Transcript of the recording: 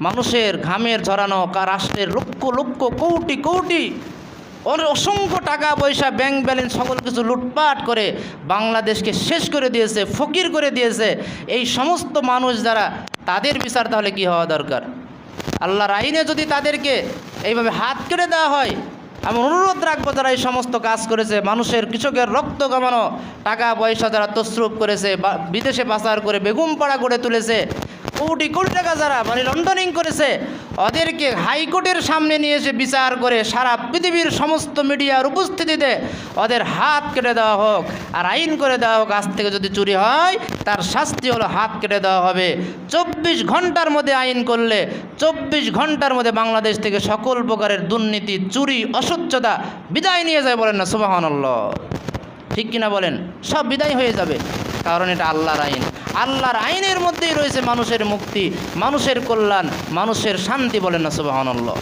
মানুষের ঘামের ঝরানো রাষ্ট্রের লক্ষ লক্ষ, কোটি কোটি, অনে- অসংখ্য টাকা পয়সা ব্যাংক ব্যালেন্স সকল কিছু লুটপাট করে বাংলাদেশকে শেষ করে দিয়েছে, ফকির করে দিয়েছে। এই সমস্ত মানুষ যারা, তাদের বিচার তাহলে কি হওয়া দরকার? আল্লাহর আইনে যদি তাদেরকে এইভাবে হাত কেটে দেওয়া হয়, আমি অনুরোধ রাখব যারা এই সমস্ত কাজ করেছে, মানুষের কৃষকের রক্ত কামানো, টাকা পয়সা যারা তসরুপ করেছে বিদেশে পাচার করে বেগুম পাড়া করে তুলেছে কোটি কোটি টাকা যারা মানে লন্ডনিং করেছে, ওদেরকে হাইকোর্টের সামনে নিয়ে এসে বিচার করে সারা পৃথিবীর সমস্ত মিডিয়ার উপস্থিতিতে ওদের হাত কেটে দেওয়া হোক আর আইন করে দেওয়া হোক, আজ থেকে যদি চুরি হয়, তার শাস্তি হলো হাত কেটে দেওয়া হবে। চব্বিশ ঘণ্টার মধ্যে আইন করলে, চব্বিশ ঘণ্টার মধ্যে বাংলাদেশ থেকে সকল প্রকারের দুর্নীতি, চুরি অস্বচ্ছতা বিদায় নিয়ে যায় বলেন না, সুবাহানল্লাহ। ঠিক কিনা বলেন? সব বিদায় হয়ে যাবে, কারণ এটা আল্লাহর আইন। আল্লাহর আইনের মধ্যেই রয়েছে মানুষের মুক্তি মানুষের কল্যাণ মানুষের শান্তি বলেন না সুবাহানল্লাহ।